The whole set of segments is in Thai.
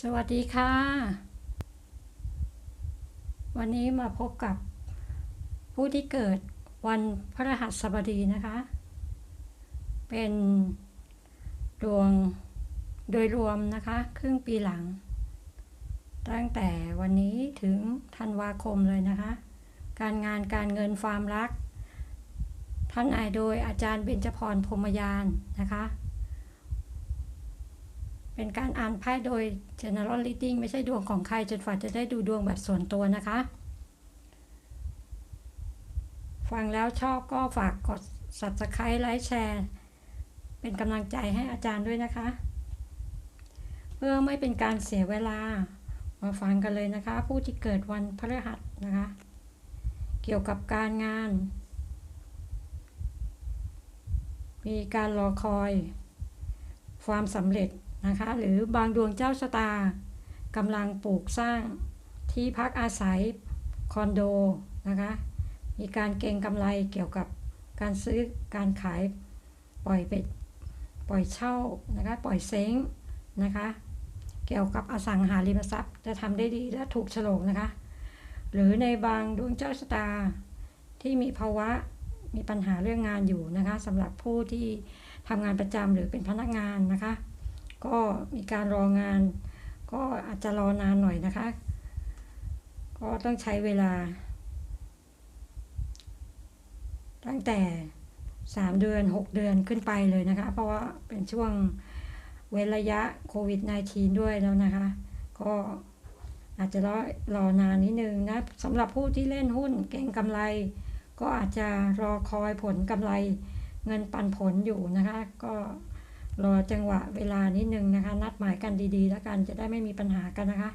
สวัสดีค่ะ วันนี้มาพบกับผู้ที่เกิดวันพฤหัสบดีนะคะ เป็นดวงโดยรวมนะคะ ครึ่งปีหลัง ตั้งแต่วันนี้ถึงธันวาคมเลยนะคะ การงานการเงินความรัก ท่านอายโดยอาจารย์เบญจพรพรมยานนะคะ เป็นการอ่านไพ่โดย general reading ไม่ใช่ดวงของใครจนฝ่าจะได้ดูดวงแบบส่วนตัวนะคะฟังแล้วชอบก็ฝากกด subscribe ไลค์แชร์ เป็นกำลังใจให้อาจารย์ด้วยนะคะ เพื่อไม่เป็นการเสียเวลา มาฟังกันเลยนะคะ ผู้ที่เกิดวันพฤหัสนะคะ เกี่ยวกับการงาน มีการรอคอย ความสำเร็จ นะคะ หรือบางดวงเจ้าชะตากำลังปลูกสร้างที่พักอาศัยคอนโดนะคะ มีการเก็งกำไรเกี่ยวกับการซื้อการขายปล่อยไปปล่อยเช่านะคะปล่อยเซ้งนะคะ เกี่ยวกับอสังหาริมทรัพย์จะทำได้ดีและถูกฉลกนะคะ หรือในบางดวงเจ้าชะตาที่มีภาวะมีปัญหาเรื่องงานอยู่นะคะสำหรับผู้ที่ทำงานประจำหรือเป็นพนักงานนะคะ ก็มีการรองาน ก็อาจจะรอนานหน่อยนะคะ ก็ต้องใช้เวลา ตั้งแต่ 3 เดือน 6 เดือนขึ้นไปเลยนะคะ เพราะว่าเป็นช่วงเว้นระยะโควิด -19 ด้วยแล้วนะคะ ก็อาจจะรอรอนานนิดนึงนะสำหรับผู้ที่เล่นหุ้นเก่งกำไร ก็อาจจะรอคอยผลกำไรเงินปันผลอยู่นะคะ ก็ รอจังหวะเวลานิดนึงนะคะ นัดหมายกันดีๆ แล้วกันจะได้ไม่มีปัญหากันนะคะ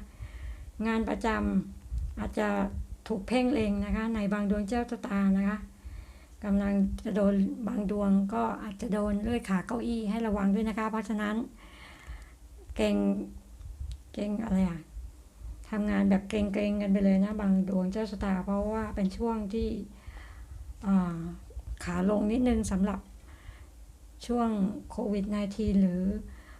งานประจำอาจจะถูกเพ่งเลงนะคะ ในบางดวงเจ้าตานะคะกำลังจะโดนบางดวงก็อาจจะโดนเลื่อยขาเก้าอี้ให้ระวังด้วยนะคะ เพราะฉะนั้น เก่งเก่งอะไรอะทำงานแบบเกรงๆกันไปเลยนะ บางดวงเจ้าชะตาเพราะว่าเป็นช่วงที่ขาลงนิดนึงสำหรับ ช่วงโควิด -19 หรือ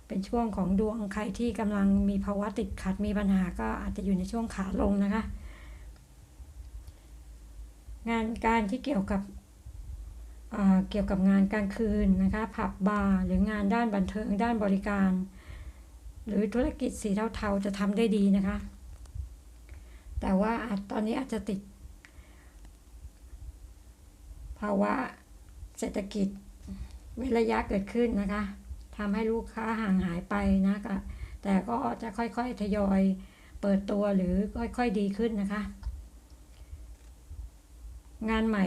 เป็นช่วงของดวงใครที่กำลังมีภาวะติดขัดมีปัญหาก็อาจจะอยู่ในช่วงขาลงนะคะ งานการที่เกี่ยวกับเกี่ยวกับงานกลางคืนนะคะผับบาร์หรืองานด้านบันเทิงด้านบริการ หรือธุรกิจสีเทาๆจะทำได้ดีนะคะ แต่ว่าตอนนี้อาจจะติด ภาวะเศรษฐกิจ เวลระยะเกิดขึ้นนะคะทำให้ลูกค้าห่างหายไปนะก็แต่ก็จะค่อยๆทยอยเปิดตัวหรือค่อยๆดีขึ้นนะคะ งานใหม่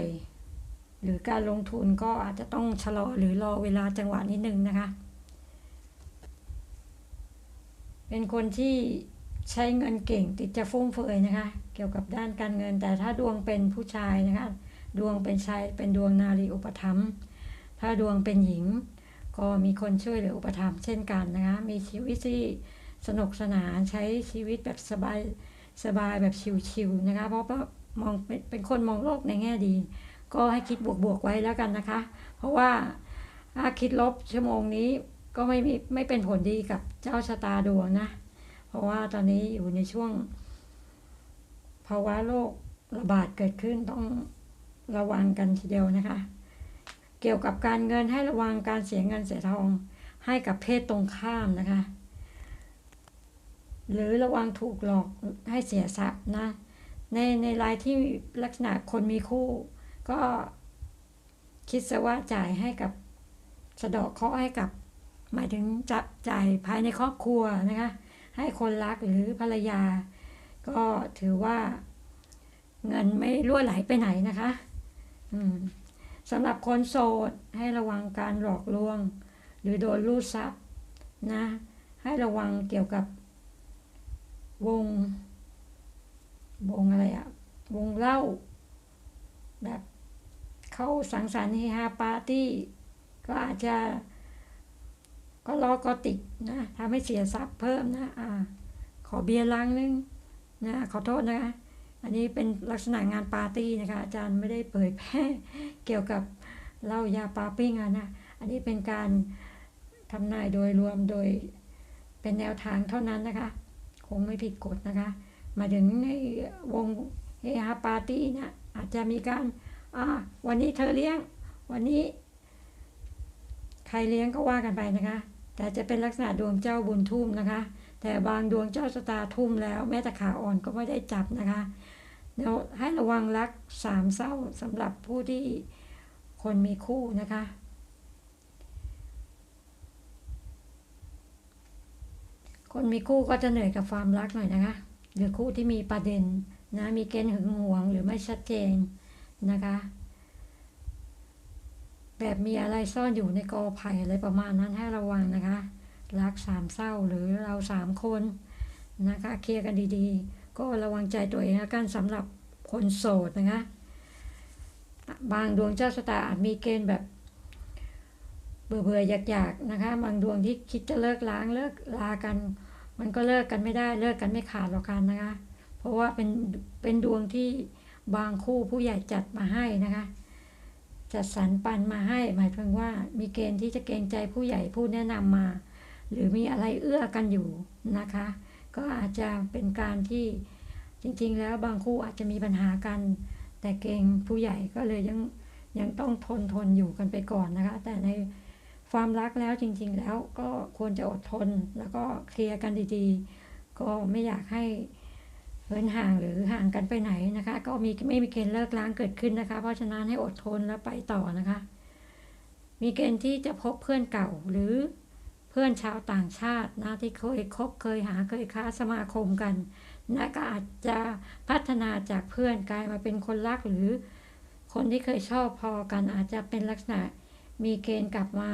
หรือการลงทุนก็อาจจะต้องชะลอหรือรอเวลาจังหวะนิดนึงนะคะ เป็นคนที่ใช้เงินเก่งติดจะฟุ่มเฟือยนะคะ เกี่ยวกับด้านการเงิน แต่ถ้าดวงเป็นผู้ชายนะคะ ดวงเป็นชายเป็นดวงนารีอุปถัมภ์ ถ้าดวงเป็นหญิง ก็มีคนช่วยเหลืออุปถัมภ์เช่นกันนะคะมีชีวิตที่สนุกสนานใช้ชีวิตแบบสบายสบายแบบชิวๆนะคะ เพราะว่ามองเป็นคนมองโลกในแง่ดี ก็ให้คิดบวกๆไว้แล้วกันนะคะ เพราะว่าถ้าคิดลบชั่วโมงนี้ก็ไม่มีไม่เป็นผลดีกับเจ้าชะตาดวงนะ เพราะว่าตอนนี้อยู่ในช่วง ภาวะโรคระบาดเกิดขึ้นต้องระวังกันทีเดียวนะคะ เกี่ยวกับการเงินให้ระวังการเสียเงินเสียทองให้กับเพศตรงข้ามนะคะ หรือระวังถูกหลอกให้เสียทรัพย์นะ ในในรายที่ลักษณะคนมีคู่ ก็คิดซะว่าจ่ายให้กับสะดอกเคราะห์ให้กับ หมายถึงจับจ่ายภายในครอบครัวนะคะ ให้คนรักหรือภรรยา ก็ถือว่าเงินไม่ล่วไหลไปไหนนะคะ อืม สำหรับคนโสดให้ระวังการหลอกลวง หรือโดนลูดทรัพย์นะ ให้ระวังเกี่ยวกับวง วงอะไรอะวงเล่า แบบเข้าสังสรรค์เฮฮาปาร์ตี้ ก็อาจจะ ก็รอก็ติดนะทำให้เสียทรัพย์เพิ่มนะ อ่า ขอเบียร์ลังนึงนะ ขอโทษนะ อันนี้เป็นลักษณะงานปาร์ตี้นะคะ อาจารย์ไม่ได้เผยแพร่เกี่ยวกับเหล้ายาปาปิ้งนะ อันนี้เป็นการทำนายโดยรวมโดยเป็นแนวทางเท่านั้นนะคะ คงไม่ผิดกฎนะคะ มาถึงในวงเฮฮาปาร์ตี้นี่ยอาจจะมีการอ่าวันนี้เธอเลี้ยง วันนี้ ใครเลี้ยงก็ว่ากันไปนะคะ แต่จะเป็นลักษณะดวงเจ้าบุญทุ่มนะคะ แต่บางดวงเจ้าชะตาทุ่มแล้ว แม้แต่ขาอ่อนก็ไม่ได้จับนะคะ เดี๋ยวให้ระวังรักสามเศร้าสำหรับผู้ที่คนมีคู่นะคะ คนมีคู่ก็จะเหนื่อยกับความรักหน่อยนะคะ หรือคู่ที่มีประเด็นนะมีเกณฑ์หึงหวงหรือไม่ชัดเจนนะคะ แบบมีอะไรซ่อนอยู่ในกอไผ่อะไรประมาณนั้นให้ระวังนะคะ รักสามเศร้าหรือเราสามคนนะคะ เคลียร์กันดีๆ ก็ระวังใจตัวเองแล้วกันสำหรับคนโสดนะคะ บางดวงเจ้าชะตาอาจมีเกณฑ์แบบเบื่อเบื่ออยากอยากๆนะคะ บางดวงที่คิดจะเลิกล้างเลิกลากัน มันก็เลิกกันไม่ได้เลิกกันไม่ขาดหรอกกันนะคะ เพราะว่าเป็นเป็นดวงที่บางคู่ผู้ใหญ่จัดมาให้นะคะจัดสรรปันมาให้ หมายถึงว่ามีเกณฑ์ที่จะเกรงใจผู้ใหญ่ผู้แนะนำมา หรือมีอะไรเอื้อกันอยู่นะคะ ก็อาจจะเป็นการที่จริง ๆ แล้วบางคู่อาจจะมีปัญหากัน แต่เกงผู้ใหญ่ก็เลยยังยังต้องทนทนอยู่กันไปก่อนนะคะ แต่ในความรักแล้วจริง ๆ แล้วก็ควรจะอดทนแล้วก็เคลียร์กันดีๆ ก็ไม่อยากให้เหินห่างหรือห่างกันไปไหนนะคะ ก็มีไม่มีเกณฑ์เลิกล้างเกิดขึ้นนะคะ เพราะฉะนั้นให้อดทนแล้วไปต่อนะคะ มีเกณฑ์ที่จะพบเพื่อนเก่าหรือ เพื่อนชาวต่างชาตินะที่เคยคบเคยหาเคยค้าสมาคมกันนะก็อาจจะพัฒนาจากเพื่อนกลายมาเป็นคนรักหรือ คนที่เคยชอบพอกันอาจจะเป็นลักษณะมีเกณฑ์กลับมา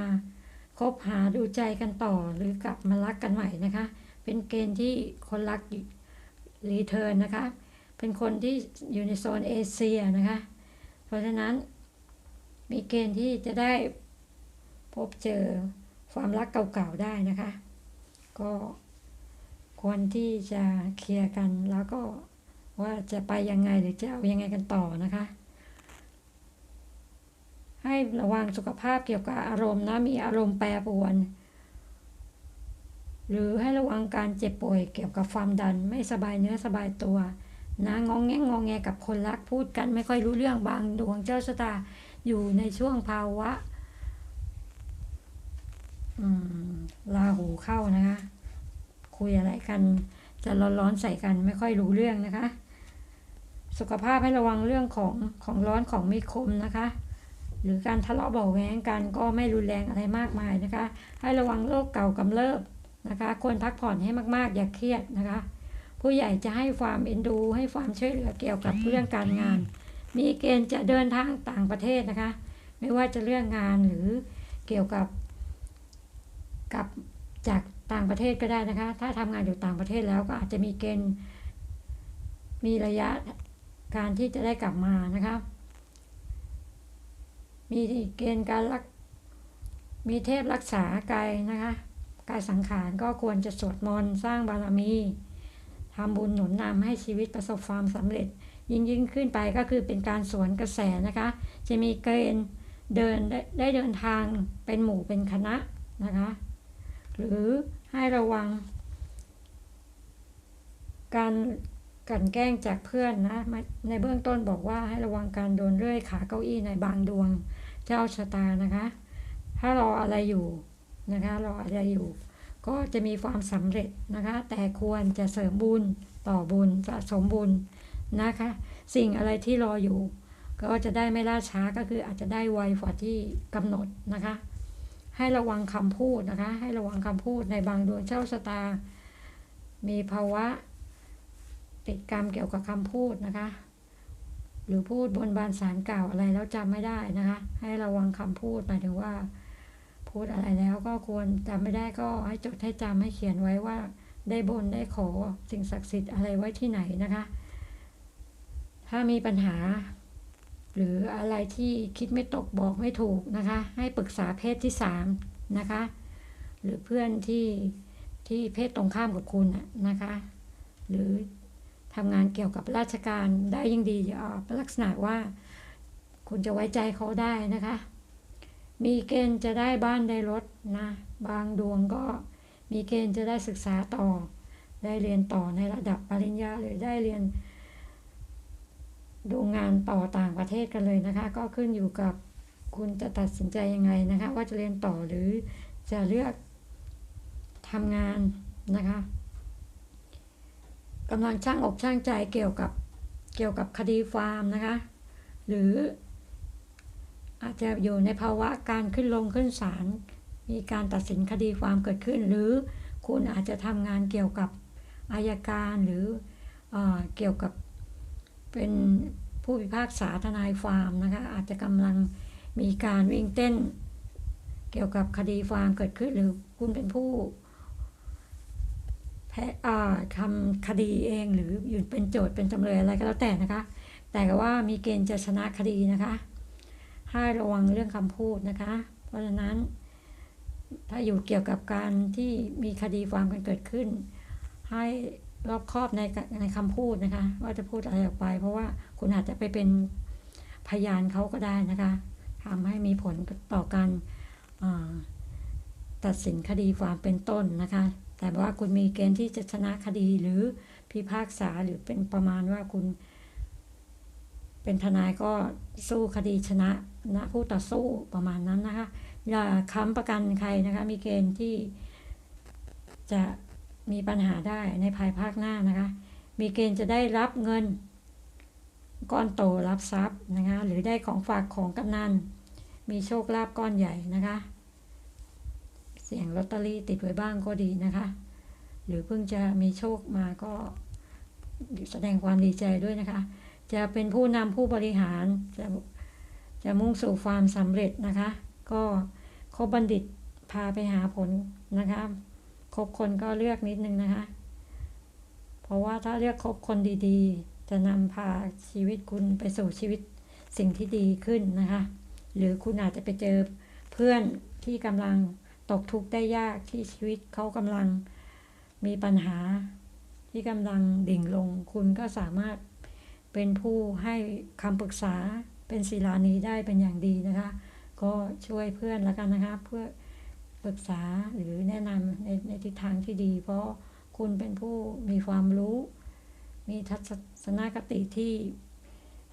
คบหาดูใจกันต่อหรือกลับมารักกันใหม่นะคะ เป็นเกณฑ์ที่คนรักรีเทิร์นนะคะ เป็นคนที่อยู่ในโซนเอเชียนะคะ เพราะฉะนั้นมีเกณฑ์ที่จะได้พบเจอ ความรักเก่าๆได้นะคะ ก็ควรที่จะเคลียร์กันแล้วก็ว่าจะไปยังไงหรือจะเอายังไงกันต่อนะคะ ให้ระวังสุขภาพเกี่ยวกับอารมณ์นะมีอารมณ์แปรปรวน หรือให้ระวังการเจ็บป่วยเกี่ยวกับความดันไม่สบายเนื้อสบายตัวนะงองแงงงองแงกับคนรักพูดกันไม่ค่อยรู้เรื่องบางดวงเจ้าชะตาอยู่ในช่วงภาวะ ลาหูเข้านะคะ คุยอะไรกัน จะร้อนๆใส่กันไม่ค่อยรู้เรื่องนะคะ สุขภาพให้ระวังเรื่องของของร้อนของมีคมนะคะ หรือการทะเลาะเบาะแว้งกันก็ไม่รุนแรงอะไรมากมายนะคะ ให้ระวังโรคเก่ากำเริบนะคะ ควรพักผ่อนให้มากๆ อย่าเครียดนะคะ ผู้ใหญ่จะให้ความเอ็นดู ให้ความช่วยเหลือเกี่ยวกับเรื่องการงาน มีเกณฑ์จะเดินทางต่างประเทศนะคะ ไม่ว่าจะเรื่องงานหรือเกี่ยวกับ กับจากต่างประเทศก็ได้นะคะ ถ้าทำงานอยู่ต่างประเทศแล้วก็อาจจะมีเกณฑ์มีระยะการที่จะได้กลับมานะคะ มีเกณฑ์การรักมีเทพรักษากายนะคะกายสังขารก็ควรจะสวดมนต์สร้างบารมีทำบุญหนุนนำให้ชีวิตประสบความสำเร็จ ยิ่งยิ่งขึ้นไปก็คือเป็นการสวนกระแสนะคะ จะมีเกณฑ์เดินไดได้เดินทางเป็นหมู่เป็นคณะนะคะ หรือให้ระวัง การกันแกล้งจากเพื่อนนะ ในเบื้องต้นบอกว่าให้ระวังการโดนเลื่อยขาเก้าอี้ในบางดวงเจ้าชะตานะคะ ถ้ารออะไรอยู่นะคะรออะไรอยู่ ก็จะมีความสำเร็จนะคะ แต่ควรจะเสริมบุญต่อบุญสะสมบุญนะคะ สิ่งอะไรที่รออยู่ ก็จะได้ไม่ล่าช้าก็คืออาจจะได้ไวกว่าที่กำหนดนะคะ ให้ระวังคำพูดนะคะ ให้ระวังคำพูดในบางดวงเจ้าชะตา มีภาวะติดกรรมเกี่ยวกับคำพูดนะคะ หรือพูดบนบานสารเก่าอะไรแล้วจำไม่ได้นะคะ ให้ระวังคำพูดหมายถึงว่า พูดอะไรแล้วก็ควรจำไม่ได้ก็ให้จดให้จำให้เขียนไว้ว่า ได้บนได้ขอสิ่งศักดิ์สิทธิ์อะไรไว้ที่ไหนนะคะ ถ้ามีปัญหา หรืออะไรที่คิดไม่ตกบอกไม่ถูกนะคะ ให้ปรึกษาเพศที่สามนะคะ หรือเพื่อนที่ที่เพศตรงข้ามกับคุณน่ะนะคะ หรือทำงานเกี่ยวกับราชการได้ยิ่งดีอ่าลักษณะว่า คุณจะไว้ใจเขาได้นะคะ มีเกณฑ์จะได้บ้านได้รถนะ บางดวงก็มีเกณฑ์จะได้ศึกษาต่อ ได้เรียนต่อในระดับปริญญาหรือได้เรียน ดูงานต่อต่างประเทศกันเลยนะคะ ก็ขึ้นอยู่กับคุณจะตัดสินใจยังไงนะคะ ว่าจะเรียนต่อหรือจะเลือกทำงานนะคะกำลังช่างอกช่างใจเกี่ยวกับเกี่ยวกับคดีฟาร์มนะคะ หรืออาจจะอยู่ในภาวะการขึ้นลงขึ้นศาลมีการตัดสินคดีความเกิดขึ้น หรือคุณอาจจะทำงานเกี่ยวกับอายการหรือเอเกี่ยวกับ เป็นผู้พิพากษาทนายฟาร์มนะคะอาจจะกำลังมีการวิ่งเต้น เกี่ยวกับคดีฟาร์มเกิดขึ้นหรือคุณเป็นผู้แพ้ทำคดีเองหรืออยู่เป็นโจทย์เป็นจำเลยอะไรก็แล้วแต่นะคะ แต่ว่ามีเกณฑ์จะชนะคดีนะคะให้ระวังเรื่องคำพูดนะคะ เพราะฉะนั้น ถ้าอยู่เกี่ยวกับการที่มีคดีความกันเกิดขึ้น ให้ รอบครอบในในคำพูดนะคะ ว่าจะพูดอะไรออกไป เพราะว่าคุณอาจจะไปเป็นพยานเขาก็ได้นะคะทำให้มีผลต่อการตัดสินคดีความเป็นต้นนะคะ แต่ว่าคุณมีเกณฑ์ที่จะชนะคดีหรือพิพากษาหรือเป็นประมาณว่าคุณ เป็นทนายก็สู้คดีชนะนะผู้ต่อสู้ประมาณนั้นนะคะอย่าค้ำประกันใครนะคะ มีเกณฑ์ที่จะ มีปัญหาได้ในภายภาคหน้านะคะ มีเกณฑ์จะได้รับเงินก้อนโตรับทรัพย์นะคะ หรือได้ของฝากของกำนัน มีโชคลาภก้อนใหญ่นะคะ เสียงลอตเตอรี่ติดไว้บ้างก็ดีนะคะ หรือเพิ่งจะมีโชคมาก็แสดงความดีใจด้วยนะคะ จะเป็นผู้นำผู้บริหาร จะจะมุ่งสู่ความสำเร็จนะคะ ก็คบบัณฑิตพาไปหาผลนะคะ คบคนก็เลือกนิดนึงนะคะ เพราะว่าถ้าเลือกคบคนดีๆ จะนำพาชีวิตคุณไปสู่ชีวิตสิ่งที่ดีขึ้นนะคะ หรือคุณอาจจะไปเจอเพื่อนที่กำลังตกทุกข์ได้ยากที่ชีวิตเขากำลังมีปัญหาที่กำลังดิ่งลง คุณก็สามารถเป็นผู้ให้คำปรึกษาเป็นศิลานีได้เป็นอย่างดีนะคะ ก็ช่วยเพื่อนแล้วกันนะคะเพื่อ ปรึกษาหรือแนะนำในในทิศทางที่ดี เพราะคุณเป็นผู้มีความรู้ มีทัศนคติที่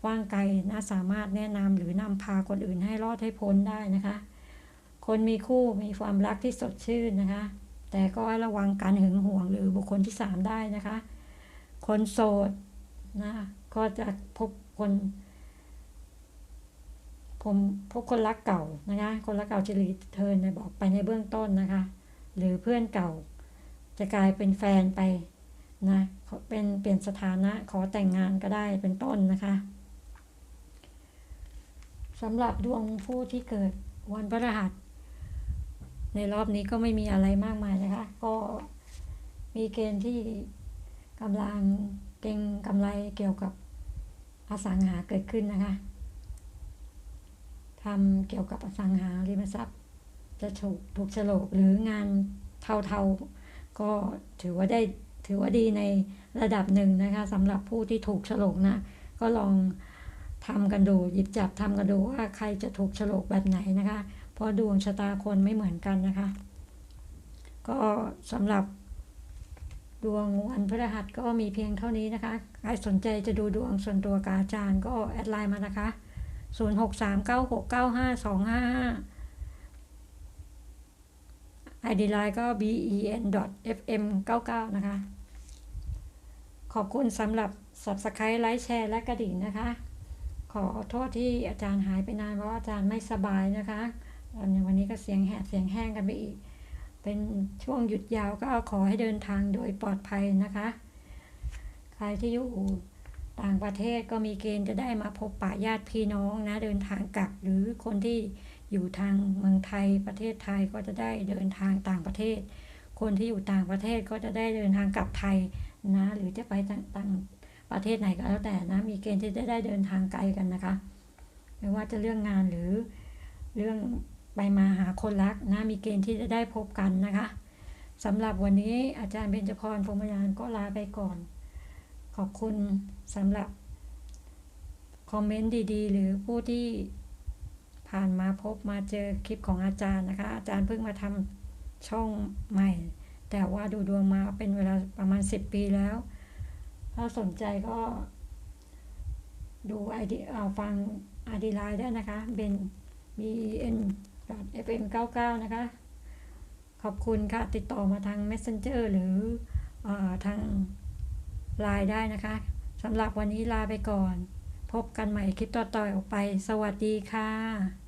กว่างไกลน่าสามารถแนะนำหรือนำพาคนอื่นให้รอดให้พ้นได้นะคะ คนมีคู่มีความรักที่สดชื่นนะคะ แต่ก็ระวังการหึงหวงหรือบุคคลที่สามได้นะคะ คนโสดนะก็จะพบคน ผมพบคนรักเก่านะคะ คนรักเก่าจะรีเทิร์นบอกไปในเบื้องต้นนะคะ หรือเพื่อนเก่า จะกลายเป็นแฟนไปนะเป็นเปลี่ยนสถานะขอแต่งงานก็ได้เป็นต้นนะคะสำหรับดวงผู้ที่เกิดวันพฤหัส ในรอบนี้ก็ไม่มีอะไรมากมายนะคะ ก็มีเกณฑ์ที่กำลังเก่งกำไรเกี่ยวกับอสังหาเกิดขึ้นนะคะ ทำเกี่ยวกับอสังหาริมทรัพย์ จะถูกถูกฉลกหรืองานเทาๆ ก็ถือว่าได้ถือว่าดีในระดับหนึ่งนะคะสำหรับผู้ที่ถูกฉลกนะ ก็ลองทำกันดูหยิบจับทำกันดูว่าใครจะถูกฉลกแบบไหนนะคะ เพราะดวงชะตาคนไม่เหมือนกันนะคะ ก็สำหรับดวงวันพฤหัสก็มีเพียงเท่านี้นะคะ ใครสนใจจะดูดวงส่วนตัวกาอาจารย์ก็แอดไลน์มานะคะ ศูนย์หกสามเก้าหกเก้าห้าสองห้าห้า ID line ก็ ben fm 99นะคะ ขอบคุณสำหรับ subscribe ไลค์แชร์และกระดิ่งนะคะ ขอโทษที่อาจารย์หายไปนานเพราะอาจารย์ไม่สบายนะคะวันนี้ก็เสียงแหบเสียงแห้งกันไปอีก เป็นช่วงหยุดยาวก็ขอให้เดินทางโดยปลอดภัยนะคะ ใครที่อยู่ ต่างประเทศก็มีเกณฑ์จะได้มาพบปะญาติพี่น้องนะเดินทางกลับ หรือคนที่อยู่ทางเมืองไทยประเทศไทยก็จะได้เดินทางต่างประเทศ คนที่อยู่ต่างประเทศก็จะได้เดินทางกลับไทยนะ หรือจะไปต่างประเทศไหนก็แล้วแต่นะ มีเกณฑ์ที่จะได้เดินทางไกลกันนะคะ ไม่ว่าจะเรื่องงานหรือเรื่องไปมาหาคนรักนะ มีเกณฑ์ที่จะได้พบกันนะคะสำหรับวันนี้อาจารย์เบญจพรพรมยานก็ลาไปก่อน ขอบคุณสำหรับคอมเมนต์ดีๆ หรือผู้ที่ผ่านมาพบมาเจอคลิปของอาจารย์นะคะ อาจารย์เพิ่งมาทำช่องใหม่ แต่ว่าดูดวงมาเป็นเวลาประมาณ 10 ปีแล้ว ถ้าสนใจก็ดูไอดีฟังไอดีไลน์ได้นะคะเบน b n fm 99นะคะ ขอบคุณค่ะ ติดต่อมาทาง Messenger หรืออทาง ไลน์ได้นะคะสำหรับวันนี้ลาไปก่อน พบกันใหม่คลิปต่อๆออกไป สวัสดีค่ะ